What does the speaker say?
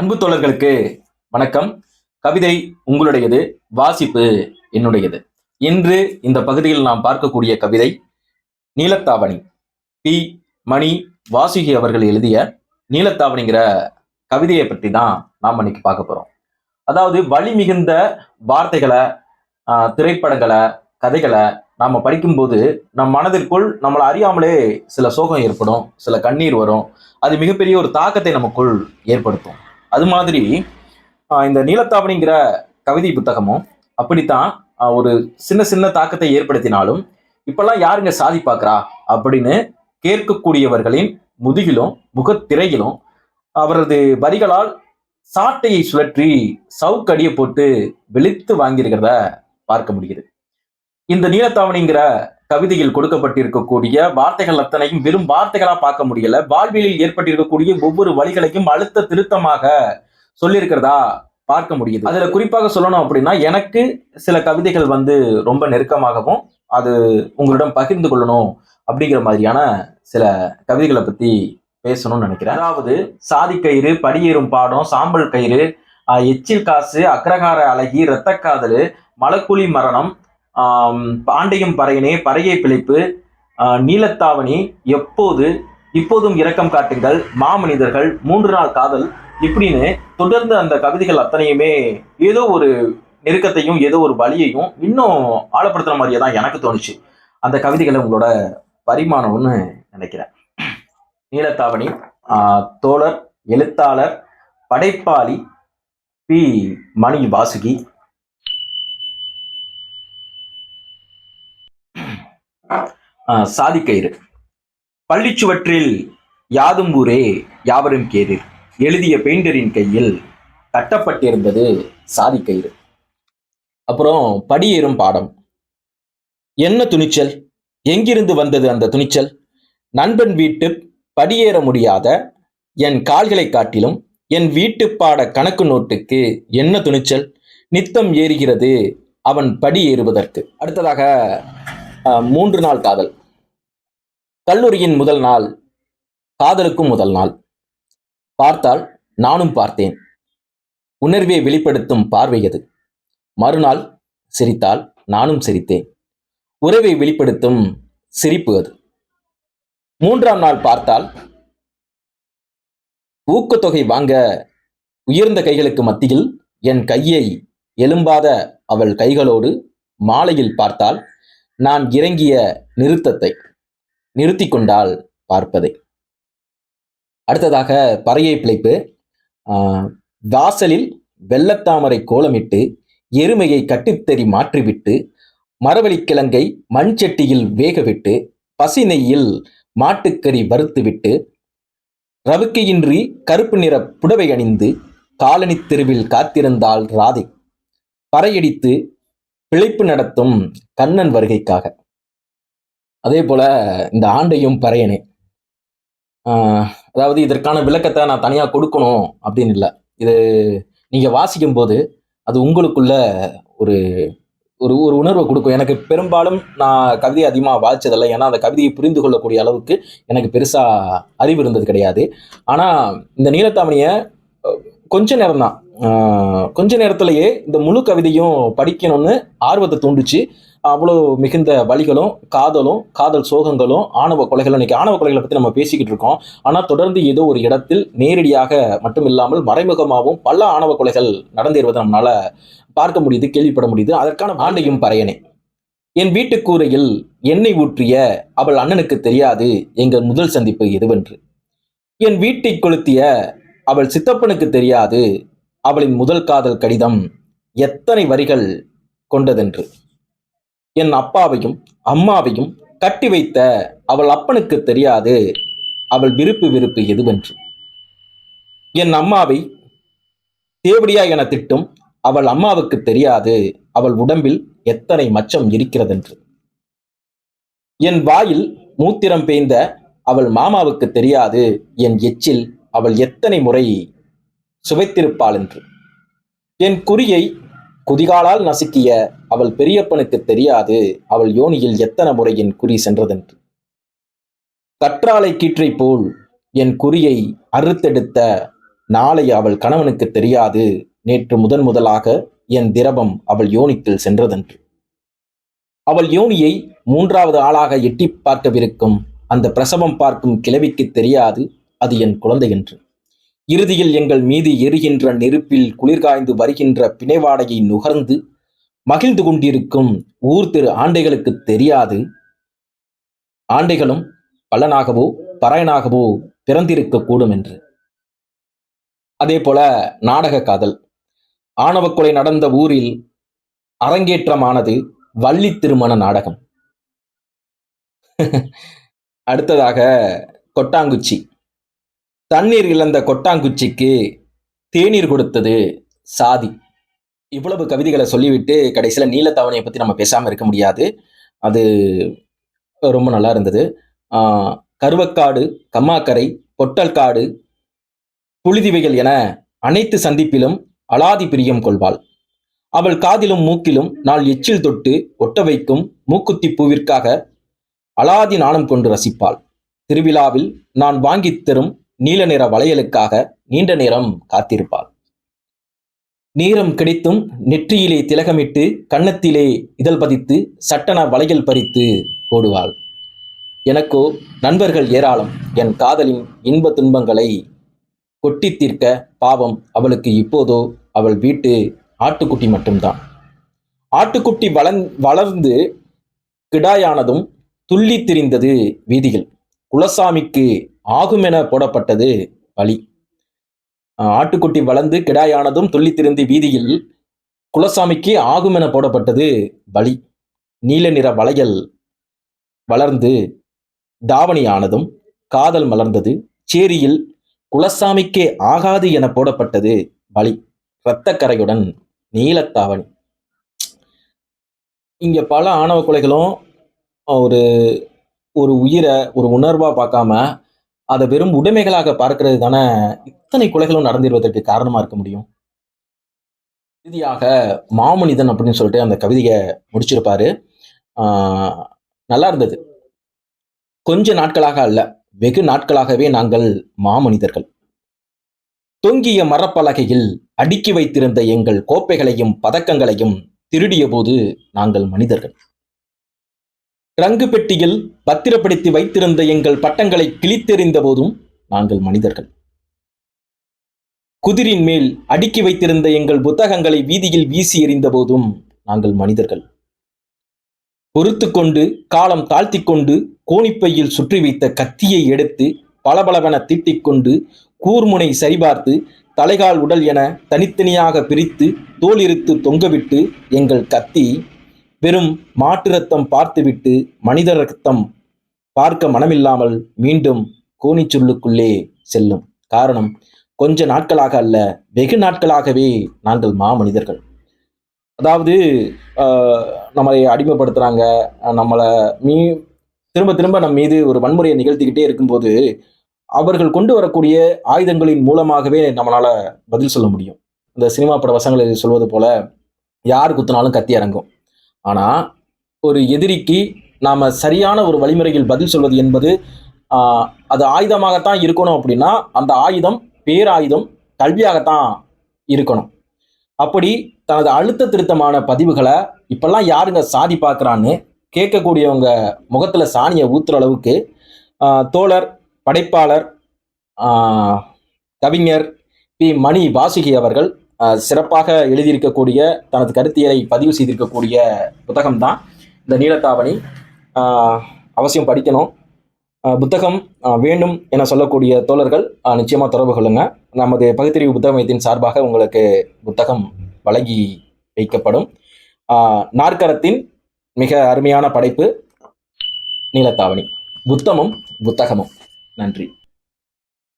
அன்பு தோழர்களுக்கு வணக்கம். கவிதை உங்களுடையது வாசிப்பு என்னுடையது. இன்று இந்த பகுதியில் நாம் பார்க்கக்கூடிய கவிதை நீலத்தாவணி. பி. மணி வாசுகி அவர்கள் எழுதிய நீலத்தாவணிங்கிற கவிதையை பற்றி தான் நாம் இன்னைக்கு பார்க்க போறோம். அதாவது வழி மிகுந்த வார்த்தைகளை திரைப்படங்களை கதைகளை நாம் படிக்கும்போது நம் மனதிற்குள் நம்மளை அறியாமலே சில சோகம் ஏற்படும் சில கண்ணீர் வரும். அது மிகப்பெரிய ஒரு தாக்கத்தை நமக்குள் ஏற்படுத்தும். அது மாதிரி இந்த நீலத்தாவணிங்கிற கவிதை புத்தகமும் அப்படித்தான் ஒரு சின்ன சின்ன தாக்கத்தை ஏற்படுத்தினாலும் இப்பெல்லாம் யாருங்க சாதி பார்க்குறா அப்படின்னு கேட்கக்கூடியவர்களின் முதுகிலும் முகத்திரையிலும் அவரது வரிகளால் சாட்டையை சுழற்றி சவுக்கடியை போட்டு வெளுத்து வாங்கியிருக்கிறத பார்க்க முடியுது இந்த நீலத்தாவணிங்கிற கவிதையில் கொடுக்கப்பட்டிருக்கக்கூடிய வார்த்தைகள் அத்தனையும் வெறும் வார்த்தைகளா பார்க்க முடியல. வாழ்வியலில் ஏற்பட்டிருக்கக்கூடிய ஒவ்வொரு வழிகளையும் அழுத்த திருத்தமாக சொல்லியிருக்கிறதா பார்க்க முடியுது. அதுல குறிப்பாக சொல்லணும் அப்படின்னா எனக்கு சில கவிதைகள் வந்து ரொம்ப நெருக்கமாகவும் அது உங்களிடம் பகிர்ந்து கொள்ளணும் அப்படிங்கிற மாதிரியான சில கவிதைகளை பத்தி பேசணும்னு நினைக்கிறேன். அதாவது சாதி கயிறு படியேறும் பாடம் சாம்பல் கயிறு எச்சில் காசு அக்ரகார அழகி இரத்தக்காதலு மலக்குழி மரணம் பாண்டியம் பறையனே பறையை பிழைப்பு நீலத்தாவணி எப்போது இப்போதும் இரக்கம் காட்டுங்கள் மாமனிதர்கள் மூன்று நாள் காதல் இப்படின்னு தொடர்ந்து அந்த கவிதைகள் அத்தனையுமே ஏதோ ஒரு நெருக்கத்தையும் ஏதோ ஒரு வழியையும் இன்னும் ஆழப்படுத்துற மாதிரியே தான் எனக்கு தோணுச்சு. அந்த கவிதைகளை உங்களோட பரிமாணம்னு நினைக்கிறேன். நீலத்தாவணி தோழர் எழுத்தாளர் படைப்பாளி பி. மணி வாசுகி சாதிக்கயிறு பள்ளிச்சுவற்றில் யாதும் ஊரே யாவரும் கேரீர். எழுதிய பெயிண்டரின் கையில் கட்டப்பட்டிருந்தது சாதிக்கயிறு அப்புறம் படியேறும் பாடம். என்ன துணிச்சல்? எங்கிருந்து வந்தது அந்த துணிச்சல்? நண்பன் வீட்டு படியேற முடியாத என் கால்களை காட்டிலும் என் வீட்டு பாட கணக்கு நோட்டுக்கு என்ன துணிச்சல்? நித்தம் ஏறுகிறது அவன் படி ஏறுவதற்கு. அடுத்ததாக மூன்று நாள் காதல். கல்லூரியின் முதல் நாள் காதலுக்கும் முதல் நாள். பார்த்தால் நானும் பார்த்தேன். உணர்வை வெளிப்படுத்தும் பார்வை அது மறுநாள் சிரித்தால் நானும் சிரித்தேன். உறவை வெளிப்படுத்தும் சிரிப்பு அது. மூன்றாம் நாள் பார்த்தால் ஊக்கத்தொகை வாங்க உயர்ந்த கைகளுக்கு மத்தியில் என் கையை எலும்பாத அவள் கைகளோடு மாலையில் பார்த்தால் நான் இறங்கிய நிறுத்தத்தை நிறுத்தி கொண்டால் பார்ப்பதை. அடுத்ததாக பறையை பிழைப்பு. வாசலில் வெள்ளத்தாமரை கோலமிட்டு எருமையை கட்டித்தறி மாற்றிவிட்டு மரவள்ளிக்கிழங்கை மண் சட்டியில் வேகவிட்டு பசி நெய்யில் மாட்டுக்கறி வறுத்துவிட்டு ரவுக்கையின்றி கருப்பு நிற புடவை அணிந்து காலனித் தெருவில் காத்திருந்தாள் ராதை. பறையடித்து பிழைப்பு நடத்தும் கண்ணன் வருகைக்காக. அதே போல இந்த ஆண்டையும் பறையனே. அதாவது இதற்கான விளக்கத்தை நான் தனியாக கொடுக்கணும் அப்படின்னு இல்லை. இது நீங்கள் வாசிக்கும் போது அது உங்களுக்குள்ள ஒரு ஒரு ஒரு உணர்வை கொடுக்கும். எனக்கு பெரும்பாலும் நான் கவிதை அதிகமாக வாசிச்சதில்லை. ஏன்னா அந்த கவிதையை புரிந்து கொள்ளக்கூடிய அளவுக்கு எனக்கு பெருசாக அறிவு இருந்தது கிடையாது. ஆனால் இந்த நீலத்தாமணியை கொஞ்ச நேரம் தான் கொஞ்ச நேரத்திலேயே இந்த முழு கவிதையும் படிக்கணும்னு ஆர்வத்தை தூண்டுச்சு. அவ்வளோ மிகுந்த வழிகளும் காதலும் காதல் சோகங்களும் ஆணவ கொலைகளும் இன்னைக்கு ஆணவ கொலைகளை பற்றி நம்ம பேசிக்கிட்டு இருக்கோம். ஆனால் தொடர்ந்து ஏதோ ஒரு இடத்தில் நேரடியாக மட்டும் இல்லாமல் மறைமுகமாகவும் பல ஆணவ கொலைகள் நடந்தேறுவதை நம்மளால் பார்க்க முடியுது கேள்விப்பட முடியுது. அதற்கான ஆண்டையும் பறையனே. என் வீட்டு கூரையில் எண்ணெய் ஊற்றிய அவள் அண்ணனுக்கு தெரியாது எங்கள் முதல் சந்திப்பு எதுவென்று. என் வீட்டை கொளுத்திய அவள் சித்தப்பனுக்கு தெரியாது. அவளின் முதல் காதல் கடிதம் எத்தனை வரிகள் கொண்டதென்று. என் அப்பாவையும் அம்மாவையும் கட்டி வைத்த அவள் அப்பனுக்கு தெரியாது. அவள் விருப்பு விருப்பு எதுவென்று. என் அம்மாவை தேவடியா என திட்டும் அவள் அம்மாவுக்கு தெரியாது. அவள் உடம்பில் எத்தனை மச்சம் இருக்கிறதென்று. என் வாயில் மூத்திரம் பேய்ந்த அவள் மாமாவுக்கு தெரியாது. என் எச்சில் அவள் எத்தனை முறை சுவைத்திருப்பாள் என்று. என் குறியை குதிகாலால் நசுக்கிய அவள் பெரியப்பனுக்கு தெரியாது அவள் யோனியில் எத்தனை முறை என் குறி சென்றதென்று. கற்றாழை கீற்றை போல் என் குறியை அறுத்தெடுத்த நாளை அவள் கணவனுக்கு தெரியாது நேற்று முதன் முதலாக என் திரவம் அவள் யோனிக்குள் சென்றதென்று. அவள் யோனியை மூன்றாவது ஆளாக எட்டி பார்க்கவிருக்கும் அந்த பிரசவம் பார்க்கும் கிழவிக்கு தெரியாது அது என் குழந்தை என்று. இறுதியில் எங்கள் மீது எரிகின்ற நெருப்பில் குளிர்காய்ந்து வருகின்ற பிணைவாடையை நுகர்ந்து மகிழ்ந்து கொண்டிருக்கும் ஊர் திரு ஆண்டைகளுக்கு தெரியாது. ஆண்டைகளும் பலனாகவோ பறையனாகவோ பிறந்திருக்க கூடும் என்று. அதே போல நாடக காதல். ஆணவ கொலை நடந்த ஊரில் அரங்கேற்றமானது வள்ளி திருமண நாடகம். அடுத்ததாக கொட்டாங்குச்சி. தண்ணீர் இழந்த கொட்டாங்குச்சிக்கு தேநீர் கொடுத்தது சாதி. இவ்வளவு கவிதைகளை சொல்லிவிட்டு கடைசியில் நீலத்தவணையை பற்றி நம்ம பேசாமல் இருக்க முடியாது. அது ரொம்ப நல்லா இருந்தது. கருவக்காடு கம்மாக்கரை பொட்டல்காடு புழுதிவைகள் என அனைத்து சந்திப்பிலும் அலாதி பிரியம் கொள்வாள். அவள் காதிலும் மூக்கிலும் நாள் எச்சில் தொட்டு ஒட்ட வைக்கும் மூக்குத்தி பூவிற்காக அலாதி நாணம் கொண்டு ரசிப்பாள். திருவிழாவில் நான் வாங்கித் தரும் நீல நிற வளையலுக்காக நீண்ட நேரம் காத்திருப்பாள். நீரம் கிடைத்தும் நெற்றியிலே திலகமிட்டு கன்னத்திலே இதழ் பதித்து சட்டன வளையல் பறித்து ஓடுவாள் எனக்கோ நண்பர்கள் ஏராளம் என் காதலின் இன்ப துன்பங்களை கொட்டி தீர்க்க பாவம் அவளுக்கு இப்போதோ அவள் வீட்டு ஆட்டுக்குட்டி மட்டும்தான். ஆட்டுக்குட்டி வளர்ந் வளர்ந்து கிடாயானதும் துள்ளி திரிந்தது வீதியில். குலசாமிக்கு ஆகும் என போடப்பட்டது பலி ஆட்டுக்குட்டி வளர்ந்து கிடாயானதும் துள்ளி திருந்தி வீதியில் குலசாமிக்கு ஆகும் என போடப்பட்டது பலி. நீல நிற வளையல் வளர்ந்து தாவணியானதும் காதல் மலர்ந்தது. சேரியில் குலசாமிக்கே ஆகாது என போடப்பட்டது பலி. இரத்தக்கரையுடன் நீலத்தாவணி இங்க பல ஆணவ கொலைகளும் ஒரு ஒரு உயிரை ஒரு உணர்வா பார்க்காம அதை வெறும் உடைமைகளாக பார்க்கிறது தானே இத்தனை கொலைகளும் நடந்திருவதற்கு காரணமாக இருக்க முடியும்? இறுதியாக மாமனிதன் அப்படின்னு சொல்லிட்டு அந்த கவிதையை முடிச்சிருப்பாரு. நல்லா இருந்தது. கொஞ்ச நாட்களாக அல்ல வெகு நாட்களாகவே நாங்கள் மாமனிதர்கள். தொங்கிய மரப்பலகையில் அடுக்கி வைத்திருந்த எங்கள் கோப்பைகளையும் பதக்கங்களையும் திருடிய போது நாங்கள் மனிதர்கள். ரங்கு பெட்டியில் பத்திரப்படுத்தி வைத்திருந்த எங்கள் பட்டங்களை கிழித்தெறிந்த போதும் நாங்கள் மனிதர்கள். குதிரின் மேல் அடுக்கி வைத்திருந்த எங்கள் புத்தகங்களை வீதியில் வீசி எறிந்த போதும் நாங்கள் மனிதர்கள். பொறுத்து கொண்டு காலம் தாழ்த்தி கொண்டு கோணிப்பையில் சுற்றி வைத்த கத்தியை எடுத்து பளபளவென தீட்டிக்கொண்டு கூர்முனை சரிபார்த்து தலைகால் உடல் என தனித்தனியாக பிரித்து தோலிருத்து தொங்கவிட்டு எங்கள் கத்தி வெறும் மாட்டு ரத்தம் பார்த்துவிட்டு மனித ரத்தம் பார்க்க மனமில்லாமல் மீண்டும் கோணிச்சுள்ளுக்குள்ளே செல்லும். காரணம் கொஞ்ச நாட்களாக அல்ல வெகு நாட்களாகவே நாங்கள் மாமனிதர்கள். அதாவது நம்மளை அடிமைப்படுத்துகிறாங்க நம்மளை மீ திரும்ப திரும்ப நம் மீது ஒரு வன்முறையை நிகழ்த்திக்கிட்டே இருக்கும்போது அவர்கள் கொண்டு வரக்கூடிய ஆயுதங்களின் மூலமாகவே நம்மளால் பதில் சொல்ல முடியும். இந்த சினிமா பட வசங்களில் சொல்வது போல யார் குத்தினாலும் கத்தி இறங்கும். ஆனால் ஒரு எதிரிக்கு நாம் சரியான ஒரு வழிமுறையில் பதில் சொல்வது என்பது அது ஆயுதமாகத்தான் இருக்கணும் அப்படின்னா அந்த ஆயுதம் பேராயுதம் கல்வியாகத்தான் இருக்கணும். அப்படி தனது அழுத்த திருத்தமான பதிவுகளை இப்பெல்லாம் யாருங்க சாதி பார்க்குறான்னு கேட்கக்கூடியவங்க முகத்தில் சாணியை ஊத்துற அளவுக்கு தோழர் படைப்பாளர் கவிஞர் பி. மணி வாசுகி அவர்கள் சிறப்பாக எழுதியிருக்கக்கூடிய தனது கருத்தியலை பதிவு செய்திருக்கக்கூடிய புத்தகம்தான் இந்த நீலத்தாவணி. அவசியம் படிக்கணும். புத்தகம் வேண்டும் என சொல்லக்கூடிய தோழர்கள் நிச்சயமாக தொடர்பு கொள்ளுங்க. நமது பகுத்தறிவு புத்தக மையத்தின் சார்பாக உங்களுக்கு புத்தகம் வழங்கி வைக்கப்படும். நாற்கரத்தின் மிக அருமையான படைப்பு நீலத்தாவணி. புத்தமும் புத்தகமும். நன்றி.